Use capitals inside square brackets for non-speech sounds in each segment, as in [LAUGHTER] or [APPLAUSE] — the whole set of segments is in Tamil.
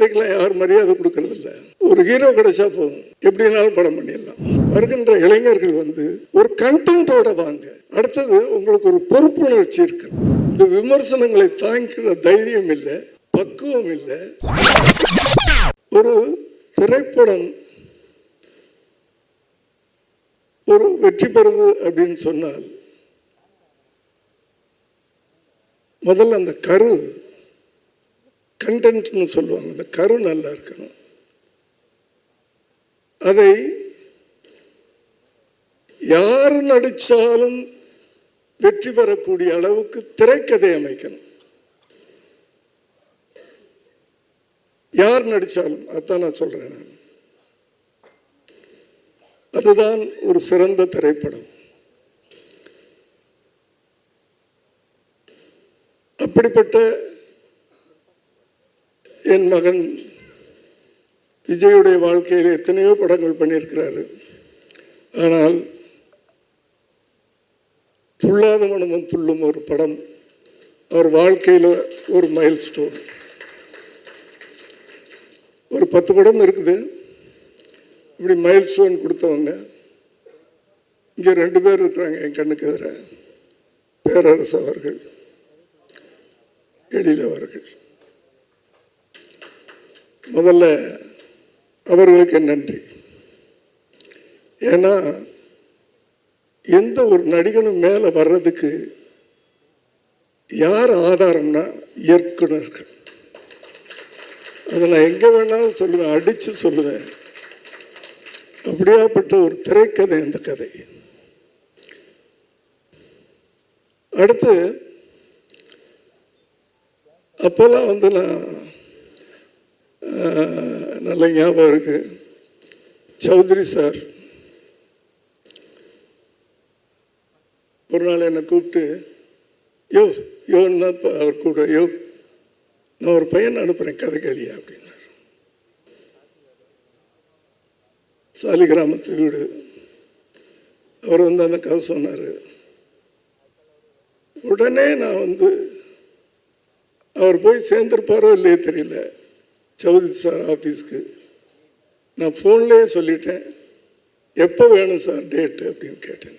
மரியாதைக்கெல்லாம் யாரும் மரியாதை கொடுக்கறதில்ல. ஒரு ஹீரோ கிடைச்சா போதும். எப்படினாலும் படம் பண்ணிடலாம். வருகின்ற இளைஞர்கள் வந்து ஒரு கண்டென்ட்டோட வாங்க. அடுத்தது உங்களுக்கு ஒரு பொறுப்புணர்ச்சி இருக்குது. இந்த விமர்சனங்களை தாங்கிக்கிற தைரியம் இல்லை பக்குவம் இல்லை. ஒரு திரைப்படம் ஒரு வெற்றி பெறுது அப்படின்னு சொன்னால் முதல்ல அந்த கரு கண்டென்ட்னு சொல்லுவாங்க. அந்த கரு நல்லா இருக்கணும். அதை யார் நடித்தாலும் வெற்றி பெறக்கூடிய அளவுக்கு திரைக்கதை அமைக்கணும். யார் நடித்தாலும் அதான் நான் சொல்றேன் நான். அதுதான் ஒரு சிறந்த திரைப்படம். அப்படிப்பட்ட என் மகன் விஜயுடைய வாழ்க்கையில் எத்தனையோ படங்கள் பண்ணியிருக்கிறாரு. ஆனால் துள்ளாத மனமும் துள்ளும் ஒரு படம் அவர் வாழ்க்கையில் ஒரு மைல் ஸ்டோன் ஒரு பத்து படம் இருக்குது. இப்படி மைல் ஸ்டோன் கொடுத்தவங்க இங்கே ரெண்டு பேர் இருக்கிறாங்க என் கண்ணுக்கு எதிராக பேரரசு அவர்கள் எழில் அவர்கள். முதல்ல அவர்களுக்கு நன்றி. ஏன்னா எந்த ஒரு நடிகனும் மேலே வர்றதுக்கு யார் ஆதாரம்னா இயக்குனர்கள் அதை நான் எங்கே வேணாலும் சொல்லுவேன் அடித்து சொல்லுவேன். அப்படியாப்பட்ட ஒரு திரைக்கதை இந்த கதை. அடுத்து அப்போல்லாம் வந்து நான் நல்ல ஞாபகம் இருக்கு. சௌத்ரி சார். ஒரு நாள் என்னை கூப்பிட்டு யோ யோன்னு தான் அவர் கூட யோ நான் ஒரு பையன் அனுப்புகிறேன் கதை கேளியா அப்படின்னார். சாலி கிராமத்து வீடு. அவர் வந்து அந்த கதை சொன்னார். உடனே நான் வந்து அவர் போய் சேர்ந்துருப்பாரோ இல்லையே தெரியல. சௌத்ரி சார் ஆஃபீஸ்க்கு நான் ஃபோன்லேயே சொல்லிட்டேன். எப்போ வேணும் சார் டேட்டு அப்படின்னு கேட்டேன்.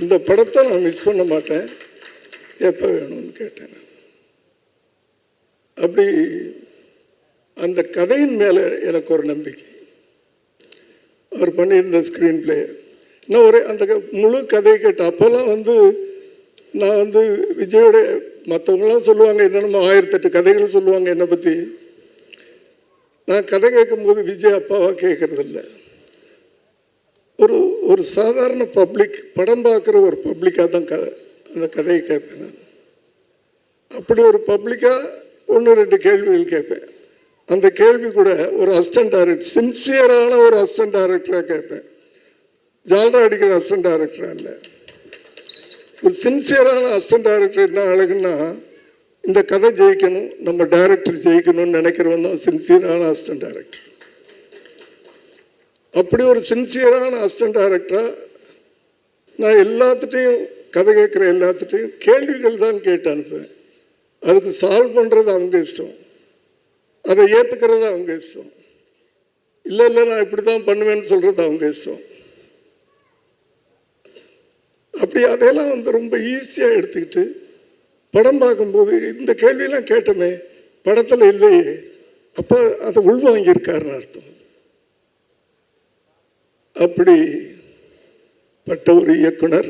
இந்த படத்தை நான் மிஸ் பண்ண மாட்டேன். எப்போ வேணும்னு கேட்டேன். அப்படி அந்த கதையின் மேலே எனக்கு ஒரு நம்பிக்கை. அவர் பண்ணியிருந்த ஸ்க்ரீன் பிளே நான் ஒரு அந்த க- முழு கதையை கேட்டேன். அப்போல்லாம் வந்து நான் வந்து விஜயோட மற்றவங்களாம் சொல்லுவாங்க என்னென்னமோ ஆயிரத்தெட்டு கதைகள் சொல்லுவாங்க என்னை பற்றி நான் கதை கேட்கும்போது விஜய் அப்பாவாக கேட்கறதில்ல. ஒரு ஒரு சாதாரண பப்ளிக் படம் பார்க்குற ஒரு பப்ளிக்காக தான் க அந்த கதையை கேட்பேன் நான். அப்படி ஒரு பப்ளிக்காக ஒன்று ரெண்டு கேள்விகள் கேட்பேன். அந்த கேள்வி கூட ஒரு அசிஸ்டன்ட் டைரக்டர் சின்சியரான ஒரு அசிஸ்டன்ட் டைரக்டராக கேட்பேன். ஜால்ரா அடிக்கிற அசிஸ்டன்ட் டைரக்டராக இல்லை. ஒரு சின்சியரான அசிஸ்டன்ட் டைரக்டர் என்ன அழகுன்னா இந்த கதை ஜெயிக்கணும் நம்ம டைரக்டர் ஜெயிக்கணும்னு நினைக்கிறவன் தான் சின்சியரான அசிஸ்டன்ட் டைரக்டர் அப்படி ஒரு சின்சியரான அசிஸ்டன்ட் டைரக்டராக நான் எல்லாத்துட்டையும் கதை கேட்குற எல்லாத்துட்டையும் கேள்விகள் தான் கேட்டு அனுப்புவேன். அதுக்கு சால்வ் பண்ணுறது அவங்க இஷ்டம். அதை ஏற்றுக்கிறது அவங்க இஷ்டம். இல்லை இல்லை நான் இப்படி தான் பண்ணுவேன்னு சொல்கிறது அவங்க இஷ்டம். அப்படி அதையெல்லாம் வந்து ரொம்ப ஈஸியாக எடுத்துக்கிட்டு படம் பார்க்கும்போது இந்த கேள்வியெல்லாம் கேட்டோமே படத்தில் இல்லையே அப்போ அதை உள்வாங்கியிருக்காருன்னு அர்த்தம் அப்படி பட்ட ஒரு இயக்குனர்.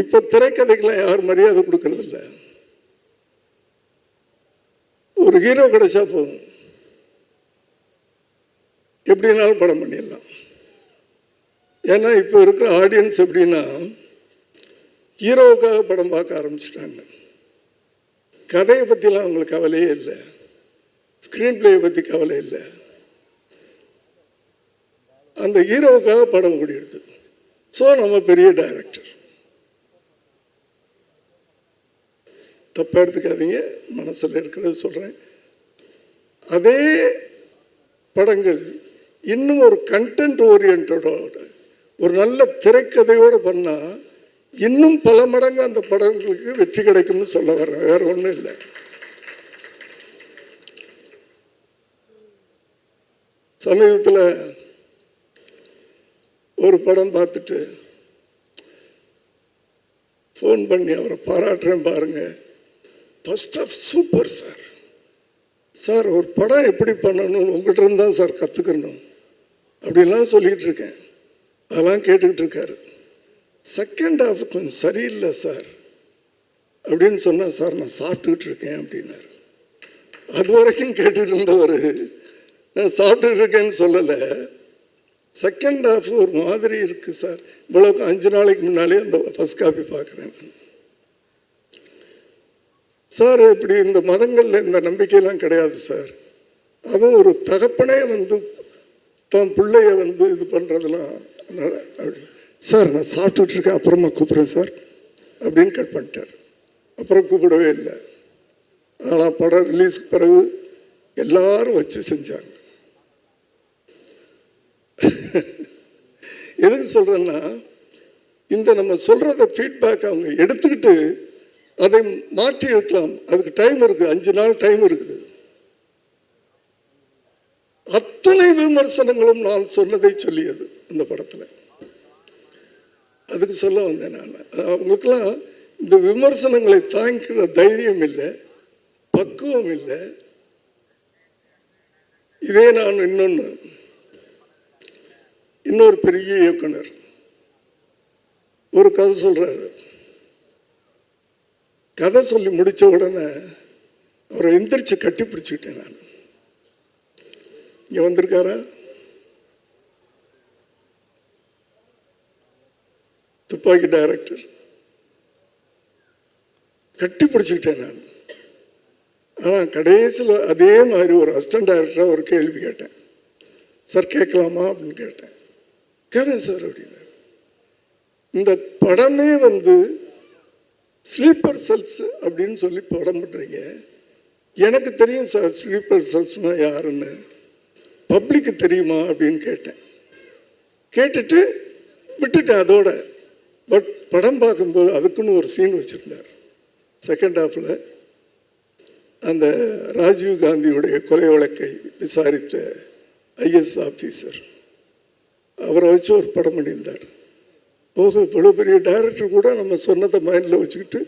இப்போ திரைக்கதைக்கெல்லாம் யாரும் மரியாதை கொடுக்கறதில்ல? ஒரு ஹீரோ கிடைச்சா போதும். எப்படினாலும் படம் பண்ணிடலாம். ஏன்னா இப்போ இருக்கிற ஆடியன்ஸ் எப்படின்னா ஹீரோவுக்காக படம் பார்க்க ஆரம்பிச்சிட்டாங்க. கதையை பற்றிலாம் அவங்களுக்கு கவலையே இல்லை. ஸ்க்ரீன் பிளேயை பற்றி கவலை இல்லை. அந்த ஹீரோவுக்காக படம் ஓடிடுது. ஸோ நம்ம பெரிய டைரக்டர் தப்பாக எடுத்துக்காதீங்க. மனசில் இருக்கிறது சொல்கிறேன் அதே படங்கள் இன்னும் ஒரு கண்டென்ட் ஓரியன்டோட ஒரு நல்ல திரைக்கதையோடு பண்ணால் இன்னும் பல மடங்கு அந்த படங்களுக்கு வெற்றி கிடைக்கும்னு சொல்ல வர்றேன் வேற ஒன்றும் இல்லை. சமீபத்தில் ஒரு படம் பார்த்துட்டு ஃபோன் பண்ணி அவரை பாராட்டுறேன் பாருங்க. First half super sir sir ஒரு படம் எப்படி பண்ணணும் உங்கள்கிட்ட இருந்து தான் சார் கற்றுக்கணும் அப்படின்லாம் சொல்லிகிட்டு இருக்கேன். அதெல்லாம் கேட்டுக்கிட்டு இருக்காரு. செகண்ட் ஹாஃப் கொஞ்சம் சரியில்லை சார் அப்படின்னு சொன்னால் சார் நான் சாப்பிட்டுக்கிட்டு இருக்கேன் அப்படின்னாரு. அது வரைக்கும் கேட்டுட்டு இருந்தவர் நான் சாப்பிட்டுட்டு இருக்கேன்னு சொல்லலை. செகண்ட் ஹாஃப் ஒரு மாதிரி இருக்குது சார் இவ்வளோக்கு அஞ்சு நாளைக்கு முன்னாலே அந்த ஃபஸ்ட் காப்பி பார்க்குறேன் சார் இப்படி இந்த மதங்களில் இந்த நம்பிக்கையெல்லாம் கிடையாது சார் அதுவும் ஒரு தகப்பனே வந்து தன் பிள்ளைய வந்து இது பண்ணுறதெல்லாம் அப்படி சார் நான் சாப்பிட்டுட்டு அப்புறமா கூப்பிட்றேன் சார். அப்படின்னு கட் பண்ணிட்டார். அப்புறம் கூப்பிடவே இல்லை. ஆனால் படம் ரிலீஸ்க்கு பிறகு எல்லாரும் வச்சு செஞ்சாங்க. [LAUGHS] எதுக்கு சொல்கிறேன்னா இந்த நம்ம சொல்கிறத ஃபீட்பேக் அவங்க எடுத்துக்கிட்டு அதை மாற்றி இருக்கலாம். அதுக்கு டைம் இருக்குது அஞ்சு நாள் டைம் இருக்குது. அத்தனை விமர்சனங்களும் நான் சொன்னதை சொல்லியது இந்த படத்தில். அதுக்கு சொல்ல வந்தேன் நான். அவங்களுக்கெல்லாம் இந்த விமர்சனங்களை தாங்கிக்கிற தைரியம் இல்லை பக்குவம் இல்லை. இதே நான் இன்னொன்று இன்னொரு பெரிய இயக்குனர். ஒரு கதை சொல்கிறாரு கதை சொல்லி முடித்த உடனே அவரை எந்திரிச்சு கட்டி பிடிச்சிக்கிட்டேன் நான். இங்கே வந்திருக்காரா? துப்பாக்கி டைரக்டர் கட்டி பிடிச்சிக்கிட்டேன் நான். ஆனால் கடைசியில் அதே மாதிரி ஒரு அசிஸ்டன்ட் டைரக்டராக ஒரு கேள்வி கேட்டேன். சார் கேட்கலாமா? அப்படின்னு கேட்டேன். கேளுங்க சார் அப்படின்னாரு. இந்த படமே வந்து ஸ்லீப்பர் செல்ஸ் அப்படின்னு சொல்லி படம் பண்ணுறீங்க எனக்கு தெரியும் சார் ஸ்லீப்பர் செல்ஸ்னால் யாருன்னு. பப்ளிக்கு தெரியுமா? அப்படின்னு கேட்டேன். கேட்டுட்டு விட்டுட்டேன் அதோட. பட் படம் பார்க்கும்போது அதுக்குன்னு ஒரு சீன் வச்சுருந்தார். செகண்ட் ஹாஃபில் அந்த ராஜீவ் காந்தியுடைய கொலை வழக்கை விசாரித்த ஐஎஸ் ஆஃபீஸர் அவரை வச்சு ஒரு படம் பண்ணியிருந்தார். ஓஹோ இவ்வளோ பெரிய டைரக்டர் கூட நம்ம சொன்னதை மைண்டில் வச்சுக்கிட்டு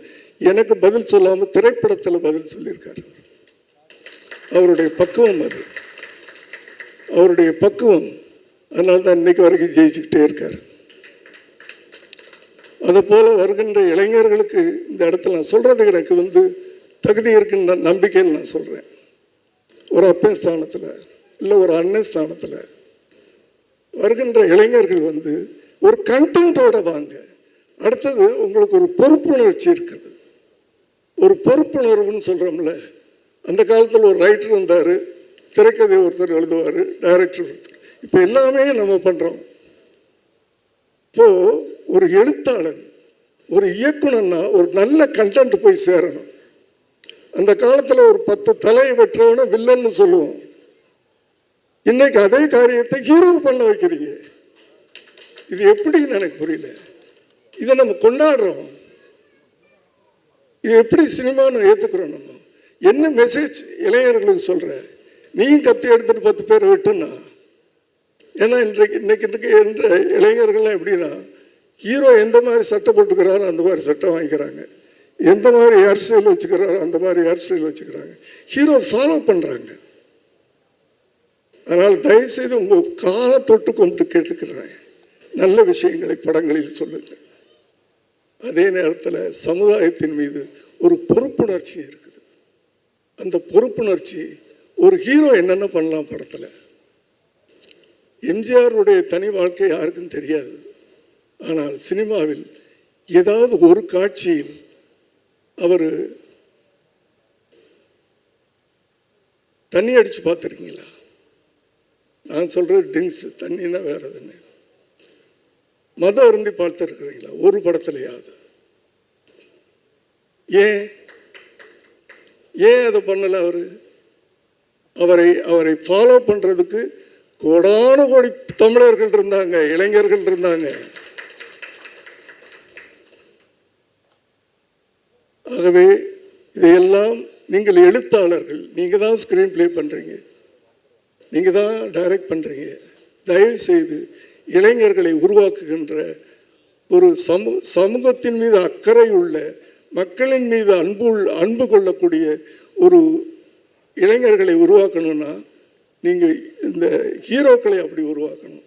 எனக்கு பதில் சொல்லாமல் திரைப்படத்தில் பதில் சொல்லியிருக்காரு. அவருடைய பக்குவம் அது. அவருடைய பக்குவம் அதனால தான் இன்னைக்கு வரைக்கும் ஜெயிச்சுக்கிட்டே இருக்கார். அதை போல் வருகின்ற இளைஞர்களுக்கு இந்த இடத்துல நான் சொல்கிறது எனக்கு வந்து தகுதி இருக்குன்ற நம்பிக்கையில் நான் சொல்கிறேன் ஒரு அப்பன் ஸ்தானத்தில் இல்லை ஒரு அண்ணன் ஸ்தானத்தில் வருகின்ற இளைஞர்கள் வந்து ஒரு கண்டென்ட்டோடு வாங்க. அடுத்தது உங்களுக்கு ஒரு பொறுப்புணர்ச்சி இருக்குது. ஒரு பொறுப்புணர்வுன்னு சொல்கிறோம்ல அந்த காலத்தில் ஒரு ரைட்டர் இருந்தார் திரைக்கதை ஒருத்தர் எழுதுவார் டைரக்டர் ஒருத்தர். இப்போ எல்லாமே நம்ம பண்ணுறோம் இப்போது ஒரு எழுத்தாளன் ஒரு இயக்குனன்னா ஒரு நல்ல கண்டென்ட் போய் சேரணும். அந்த காலத்தில் ஒரு பத்து தலையை வெற்றவன வில்லன்னு சொல்லுவோம். இன்னைக்கு அதே காரியத்தை ஹீரோ பண்ண வைக்கிறீங்க. இது எப்படின்னு எனக்கு புரியல. இதை நம்ம கொண்டாடுறோம். இது எப்படி சினிமான்னு ஏற்றுக்கிறோம் நம்ம? என்ன மெசேஜ் இளைஞர்களுக்கு சொல்கிற நீயும் கத்தி எடுத்துகிட்டு பத்து பேரை விட்டுன்னா? ஏன்னா இன்றைக்கு இன்னைக்கு இன்றைக்கு என்ற இளைஞர்கள்லாம் எப்படின்னா ஹீரோ எந்த மாதிரி சட்டை போட்டுக்கிறாரோ அந்த மாதிரி சட்டை வாங்கிக்கிறாங்க. எந்த மாதிரி ஹேர் ஸ்டைல் வச்சுக்கிறாரோ அந்த மாதிரி ஹேர் ஸ்டைல் வச்சுக்கிறாங்க. ஹீரோ ஃபாலோ பண்ணுறாங்க அதனால் தயவுசெய்து உங்கள் காலை தொட்டு கொண்டு கேட்டுக்கிறேன். நல்ல விஷயங்களை படங்களில் சொல்லுங்கள் அதே நேரத்தில் சமுதாயத்தின் மீது ஒரு பொறுப்புணர்ச்சி இருக்குது. அந்த பொறுப்புணர்ச்சி ஒரு ஹீரோ என்னென்ன பண்ணலாம் படத்தில்? எம்ஜிஆருடைய தனி வாழ்க்கை யாருக்கும் தெரியாது. ஆனால் சினிமாவில் ஏதாவது ஒரு காட்சியில் அவர் தண்ணி அடித்து பார்த்துருக்கீங்களா? நான் சொல்கிறது ட்ரிங்க்ஸ் தண்ணின்னா வேறு எதுன்னு. மதம் அருந்தி பார்த்துருக்குறீங்களா? ஒரு படத்துலையாவது. ஏன்? ஏன் அதை பண்ணலை அவர்? அவரை அவரை ஃபாலோ பண்ணுறதுக்கு கோடான கோடி தமிழர்கள் இருந்தாங்க இளைஞர்கள் இருந்தாங்க. ஆகவே இதையெல்லாம் நீங்கள் எழுத்தாளர்கள் நீங்கள் தான் ஸ்க்ரீன் ப்ளே பண்ணுறீங்க நீங்கள் தான் டைரக்ட் பண்ணுறீங்க தயவு செய்து இளைஞர்களை உருவாக்குகின்ற ஒரு சமூ சமூகத்தின் மீது அக்கறை உள்ள மக்களின் மீது அன்பு அன்பு கொள்ளக்கூடிய ஒரு இளைஞர்களை உருவாக்கணும்னா நீங்கள் இந்த ஹீரோக்களை அப்படி உருவாக்கணும்.